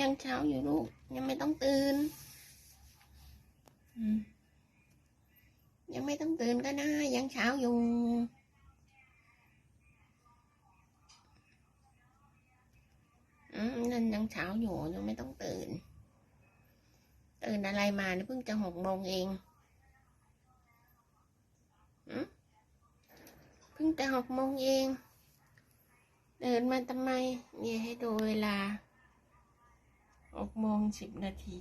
ยังเช้าอยู่ลูก ยังไม่ต้องตื่นอืมยังไม่ต้องตื่นก็นะยังเช้าอยู่อืมนั่นยังเช้าอยู่ยังไม่ต้องตื่น ตื่นอะไรมาเนี่ยเพิ่งจะหกโมงเองอืมเพิ่งจะหกโมงเอง ตื่นมาทำไมเนี่ยให้ดูเวลาห กโมงสิบนาที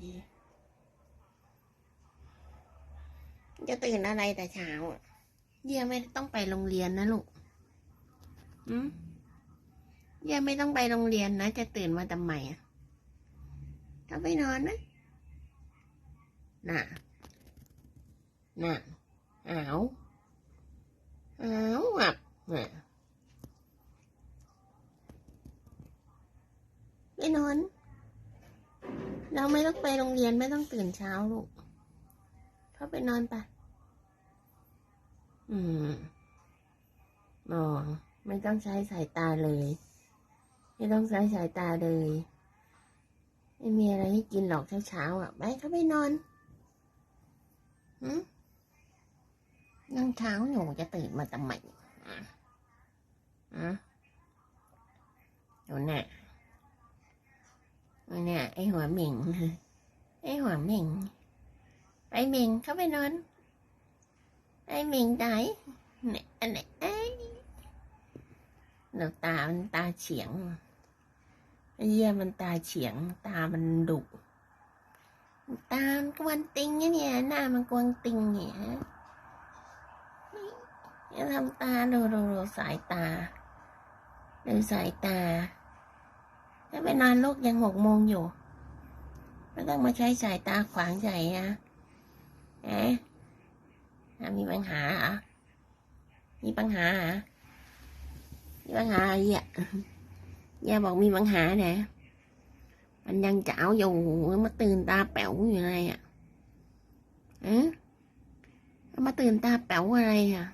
จะตื่นอะไรแต่เช้าอะเยี่ยไม่ต้องไปโรงเรียนนะลูกอืมเย่าไม่ต้องไปโรงเรียนนะ จะตื่นมาทำไมอะก็ไปนอนนะ น่ะ น่ะอ้าวอ้าวอับน่ะไปนอน เราไม่ต้องไปโรงเรียนไม่ต้องตื่นเช้าลูก เข้าไปนอนไปอืมมอง ไม่ต้องใช้สายตาเลย ไม่ต้องใช้สายตาเลย ไม่มีอะไรให้กินหรอกเช้าๆอะ ไปเข้าไปนอนหืมยังเช้าอยู่จะตื่นมาทำไมอะอะดูน่ะ ดูน่ะไอหัวเหม่งไอหัวเหม่งไปเหม่งเข้าไปนอน ไอเหม่งไหนเนี่ยอันไหนไอ้เราตา มันตาเฉียงไอเยี่ยมันตาเฉียง ตามันดุตามกวนติงเนี่ยหน้ามันกวนติงเนี่ยอย่าทำตาดูดูดูสายตา ดูสายตา ถ้าไปนอนลูกยังหกโมงอยู่ไม่ต้องมาใช้สายตาขวางใจนะเอ๊ะมีปัญหาเหรอมีปัญหาเหรอมีปัญหาอะไรอะย่าบอกมีปัญหาเนี่ยมันยังเจ้าอยู่มาตื่นตาแป๋วอยู่อะไรอะเอ๊ะมาตื่นตาแป๋วอะไรอะ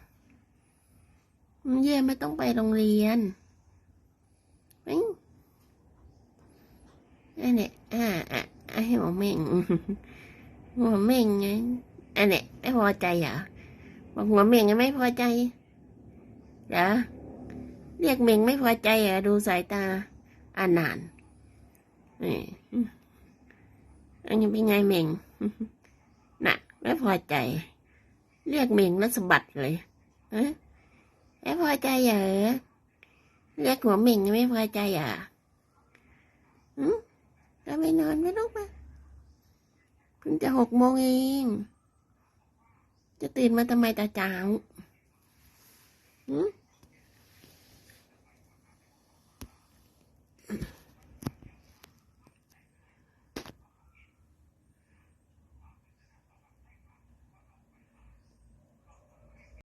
เย่ไม่ต้องไปโรงเรียนเอ้ย อันเนี้ยอ่าอะอะหัวเม่งหัวเม่งไงอันเนี้ยไม่พอใจเหรอบอกหัวเม่งยังไม่พอใจเหรอเรียกเม่งไม่พอใจเหรอดูสายตาอานนานนี่อันนี้เป็นไงเม่งน่ะ ไม่พอใจ เรียกเม่งแล้วสะบัดเลยเอ๊ะไม่พอใจเหรอเรียกหัวเม่งไม่พอใจเหรอะ อืมก็ไปนอนไม่ลูกมาเพิ่งจะหกโมงเอง จะตื่นมาทำไมตาจ้าอืม